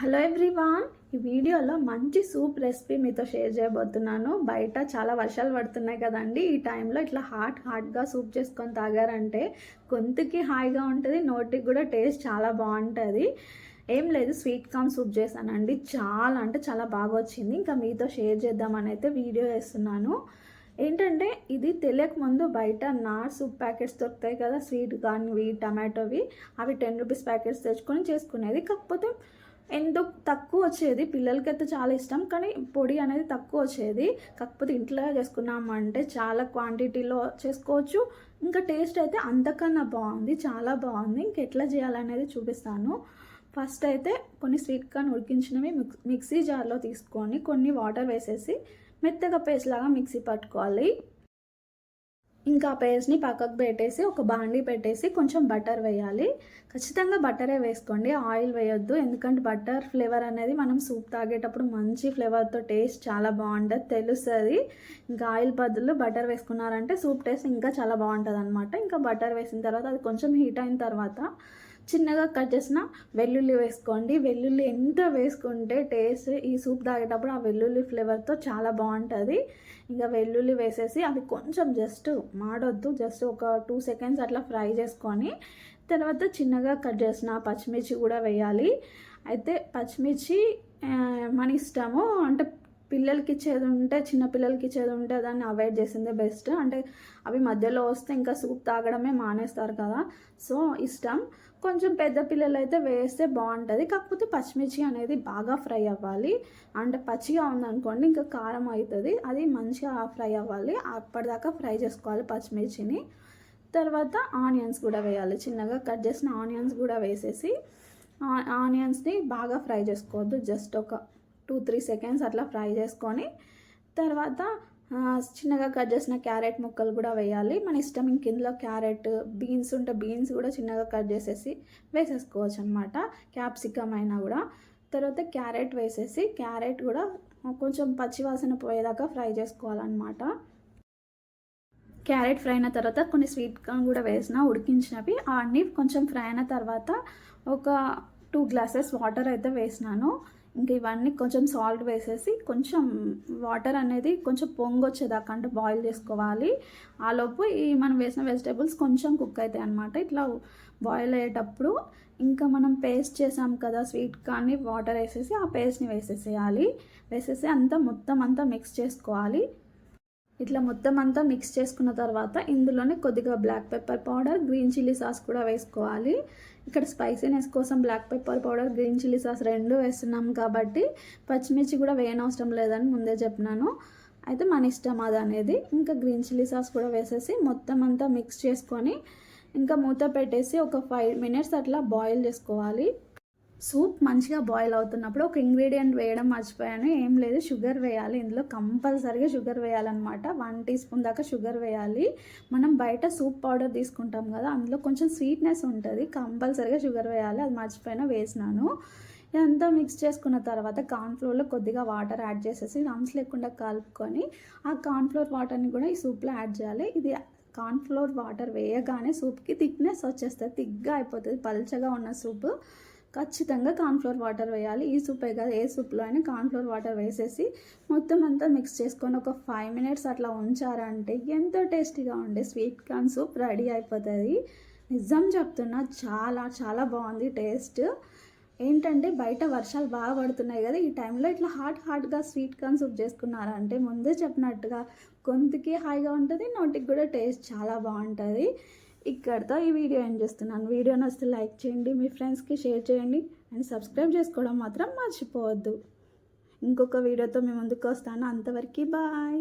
Hello everyone ఈ వీడియోలో మంచి సూప్ రెసిపీ మీతో షేర్ చేయబోతున్నాను. బయట చాలా వర్షాలు పడుతున్నాయి కదండి. ఈ టైంలో ఇట్లా హాట్ హాట్గా సూప్ చేసుకొని తాగారంటే గొంతుకి హాయిగా ఉంటుంది నోటికి కూడా టేస్ట్ చాలా బాగుంటుంది. ఏం లేదు స్వీట్ కార్న్ సూప్ చేశానండి. చాలా అంటే చాలా బాగా వచ్చింది. ఇంకా మీతో షేర్ చేద్దామని అయితే వీడియో చేస్తున్నాను ఏంటంటే ఇది తెలియక ముందు బయట నార్ సూప్ ప్యాకెట్స్ దొరుకుతాయి కదా స్వీట్ కార్న్వి టమాటోవి అవి టెన్ రూపీస్ ప్యాకెట్స్ తెచ్చుకొని చేసుకునేది. కాకపోతే ఎందుకు తక్కువ వచ్చేది. పిల్లలకైతే చాలా ఇష్టం. కానీ పొడి అనేది తక్కువ వచ్చేది. కాకపోతే ఇంట్లో చేసుకున్నామంటే చాలా క్వాంటిటీలో చేసుకోవచ్చు. ఇంకా టేస్ట్ అయితే అంతకన్నా బాగుంది. చాలా బాగుంది. ఇంక ఎట్లా చేయాలనేది చూపిస్తాను. ఫస్ట్ అయితే కొన్ని స్వీట్ కార్న్ ఉడికించినవి మిక్సీ జార్లో తీసుకొని కొన్ని వాటర్ వేసేసి మెత్తగా పేస్ట్ లాగా మిక్సీ పట్టుకోవాలి. ఇంకా పేస్ట్ని పక్కకు పెట్టేసి ఒక బాండీ పెట్టేసి కొంచెం బటర్ వేయాలి. ఖచ్చితంగా బటరే వేసుకోండి. ఆయిల్ వేయొద్దు. ఎందుకంటే బటర్ ఫ్లేవర్ అనేది మనం సూప్ తాగేటప్పుడు మంచి ఫ్లేవర్తో టేస్ట్ చాలా బాగుంటుంది తెలుస్తుంది. ఇంకా ఆయిల్ బదులు బటర్ వేసుకున్నారంటే సూప్ టేస్ట్ ఇంకా చాలా బాగుంటుంది అనమాట ఇంకా బటర్ వేసిన తర్వాత అది కొంచెం హీట్ అయిన తర్వాత చిన్నగా కట్ చేసిన వెల్లుల్లి వేసుకోండి. వెల్లుల్లి ఎంత వేసుకుంటే టేస్ట్ ఈ సూప్ తాగేటప్పుడు ఆ వెల్లుల్లి ఫ్లేవర్తో చాలా బాగుంటుంది. ఇంకా వెల్లుల్లి వేసేసి అది కొంచెం జస్ట్ మాడొద్దు. జస్ట్ ఒక టూ సెకండ్స్ అట్లా ఫ్రై చేసుకొని తర్వాత చిన్నగా కట్ చేసిన పచ్చిమిర్చి కూడా వేయాలి. అయితే పచ్చిమిర్చి మన ఇష్టము అంటే పిల్లలకి ఇచ్చేది ఉంటే చిన్నపిల్లలకి ఇచ్చేది ఉంటే దాన్ని అవాయిడ్ చేసిందే బెస్ట్ అంటే అవి మధ్యలో వస్తే ఇంకా సూప్ తాగడమే మానేస్తారు కదా. సో ఇష్టం. కొంచెం పెద్ద పిల్లలు అయితే వేస్తే బాగుంటుంది. కాకపోతే పచ్చిమిర్చి అనేది బాగా ఫ్రై అవ్వాలి. అంటే పచ్చిగా ఉందనుకోండి ఇంకా కారం అవుతుంది అది మంచిగా ఫ్రై అవ్వాలి. అప్పటిదాకా ఫ్రై చేసుకోవాలి పచ్చిమిర్చిని. తర్వాత ఆనియన్స్ కూడా వేయాలి. చిన్నగా కట్ చేసిన ఆనియన్స్ కూడా వేసేసి ఆనియన్స్ని బాగా ఫ్రై చేసుకోవద్దు. జస్ట్ ఒక టూ త్రీ సెకండ్స్ అట్లా ఫ్రై చేసుకొని తర్వాత చిన్నగా కట్ చేసిన క్యారెట్ ముక్కలు కూడా వేయాలి. మన ఇష్టం ఇంక ఇందులో క్యారెట్ బీన్స్ ఉంటే బీన్స్ కూడా చిన్నగా కట్ చేసేసి వేసేసుకోవచ్చు అనమాట క్యాప్సికమ్ అయినా కూడా. తర్వాత క్యారెట్ వేసేసి క్యారెట్ కూడా కొంచెం పచ్చివాసన పోయేదాకా ఫ్రై చేసుకోవాలన్నమాట. క్యారెట్ ఫ్రై అయిన తర్వాత కొన్ని స్వీట్ కార్న్ కూడా వేసిన ఉడికించినవి. అన్నీ కొంచెం ఫ్రై అయిన తర్వాత ఒక టూ గ్లాసెస్ వాటర్ అయితే వేసినాను. ఇంక ఇవన్నీ కొంచెం సాల్ట్ వేసేసి కొంచెం వాటర్ అనేది కొంచెం పొంగు వచ్చేదాకా అంటే బాయిల్ చేసుకోవాలి. ఆలోపు ఈ మనం వేసిన వెజిటేబుల్స్ కొంచెం కుక్ అవుతాయి అనమాట ఇట్లా బాయిల్ అయ్యేటప్పుడు ఇంకా మనం పేస్ట్ చేసాం కదా స్వీట్ కానీ వాటర్ వేసేసి ఆ పేస్ట్ని వేసేసేయాలి. వేసేసి అంతా మొత్తం అంతా మిక్స్ చేసుకోవాలి. ఇట్లా మొత్తం అంతా మిక్స్ చేసుకున్న తర్వాత ఇందులోనే కొద్దిగా black pepper powder green chilli sauce కూడా వేసుకోవాలి. ఇక్కడ స్పైసీనెస్ కోసం black pepper powder green chilli sauce రెండు వేస్తున్నాం కాబట్టి పచ్చిమిర్చి కూడా వేయనవసరం లేదని ముందే చెప్పినాను. అయితే మన ఇష్టం అది అనేది ఇంకా గ్రీన్ చిల్లీ సాస్ కూడా వేసేసి మొత్తం అంతా మిక్స్ చేసుకొని ఇంకా మూత పెట్టేసి ఒక ఫైవ్ మినిట్స్ అట్లా బాయిల్ చేసుకోవాలి. సూప్ మంచిగా బాయిల్ అవుతున్నప్పుడు ఒక ఇంగ్రీడియంట్ వేయడం మర్చిపోయాను. ఏం లేదు షుగర్ వేయాలి. ఇందులో కంపల్సరీగా షుగర్ వేయాలన్నమాట. వన్ టీ స్పూన్ దాకా షుగర్ వేయాలి. మనం బయట సూప్ పౌడర్ తీసుకుంటాం కదా అందులో కొంచెం స్వీట్నెస్ ఉంటుంది. కంపల్సరీగా షుగర్ వేయాలి. అది మర్చిపోయినా వేసినాను. ఇదంతా మిక్స్ చేసుకున్న తర్వాత కార్న్ఫ్లోర్లో కొద్దిగా వాటర్ యాడ్ చేసేసి రమ్స్ లేకుండా కలుపుకొని ఆ కార్న్ఫ్లోర్ వాటర్ని కూడా ఈ సూప్లో యాడ్ చేయాలి. ఇది కార్న్ఫ్లోర్ వాటర్ వేయగానే సూప్కి థిక్నెస్ వచ్చేస్తుంది. థిక్గా అయిపోతుంది. పల్చగా ఉన్న సూప్. ఖచ్చితంగా కార్న్ఫ్లోర్ వాటర్ వేయాలి. ఈ సూపే కాదు ఏ సూప్లో అయినా కార్న్ఫ్లోర్ వాటర్ వేసేసి మొత్తం అంతా మిక్స్ చేసుకొని ఒక ఫైవ్ మినిట్స్ అట్లా ఉంచారంటే ఎంతో టేస్టీగా ఉండే స్వీట్ కార్న్ సూప్ రెడీ అయిపోతుంది. నిజం చెప్తున్నా చాలా చాలా బాగుంది టేస్ట్. ఏంటంటే బయట వర్షాలు బాగా పడుతున్నాయి కదా ఈ టైంలో ఇట్లా హాట్ హాట్గా స్వీట్ కార్న్ సూప్ చేసుకున్నారంటే ముందే చెప్పినట్టుగా గొంతుకి హాయిగా ఉంటుంది నోటికి కూడా టేస్ట్ చాలా బాగుంటుంది. ఇక్కడితో ఈ వీడియో ఏం చేస్తున్నాను. వీడియో నచ్చితే లైక్ చేయండి మీ ఫ్రెండ్స్కి షేర్ చేయండి అండ్ సబ్స్క్రైబ్ చేసుకోవడం మాత్రం మర్చిపోవద్దు. ఇంకొక వీడియోతో మేము ముందుకు వస్తాను. అంతవరకు బాయ్